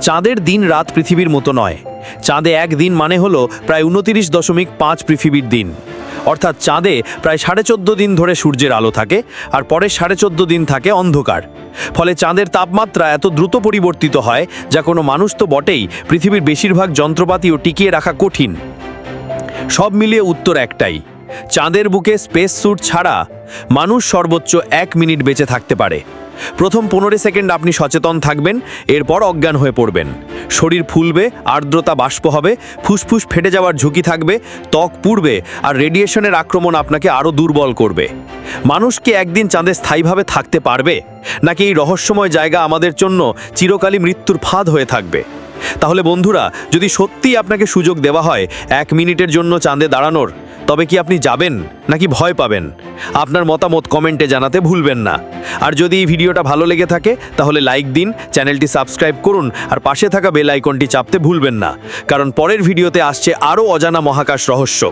চাঁদের দিন রাত পৃথিবীর মতো নয়। চাঁদে এক দিন মানে হলো প্রায় উনতিরিশ দশমিক পাঁচ পৃথিবীর দিন। অর্থাৎ চাঁদে প্রায় সাড়ে চোদ্দ দিন ধরে সূর্যের আলো থাকে আর পরের সাড়ে চোদ্দ দিন থাকে অন্ধকার। ফলে চাঁদের তাপমাত্রা এত দ্রুত পরিবর্তিত হয় যা কোনো মানুষ তো বটেই পৃথিবীর বেশিরভাগ যন্ত্রপাতিও টিকিয়ে রাখা কঠিন। সব মিলিয়ে উত্তর একটাই, চাঁদের বুকে স্পেস স্যুট ছাড়া মানুষ সর্বোচ্চ এক মিনিট বেঁচে থাকতে পারে। প্রথম পনেরো সেকেন্ড আপনি সচেতন থাকবেন, এরপর অজ্ঞান হয়ে পড়বেন। শরীর ফুলবে, আর্দ্রতা বাষ্প হবে, ফুসফুস ফেটে যাওয়ার ঝুঁকি থাকবে, ত্বক পুড়বে আর রেডিয়েশনের আক্রমণ আপনাকে আরও দুর্বল করবে। মানুষ কি একদিন চাঁদে স্থায়ীভাবে থাকতে পারবে? নাকি এই রহস্যময় জায়গা আমাদের জন্য চিরকালই মৃত্যুর ফাঁদ হয়ে থাকবে? তাহলে বন্ধুরা, যদি সত্যিই আপনাকে সুযোগ দেওয়া হয়, এক মিনিটের জন্য চাঁদে দাঁড়ানোর, তবে কি আপনি যাবেন নাকি ভয় পাবেন? আপনার মতামত কমেন্টে জানাতে ভুলবেন না। আর যদি এই ভিডিওটা ভালো লেগে থাকে, তাহলে লাইক দিন, চ্যানেলটি সাবস্ক্রাইব করুন, আর পাশে থাকা বেল আইকনটি চাপতে ভুলবেন না। কারণ পরের ভিডিওতে আসছে আরও অজানা মহাকাশ রহস্য।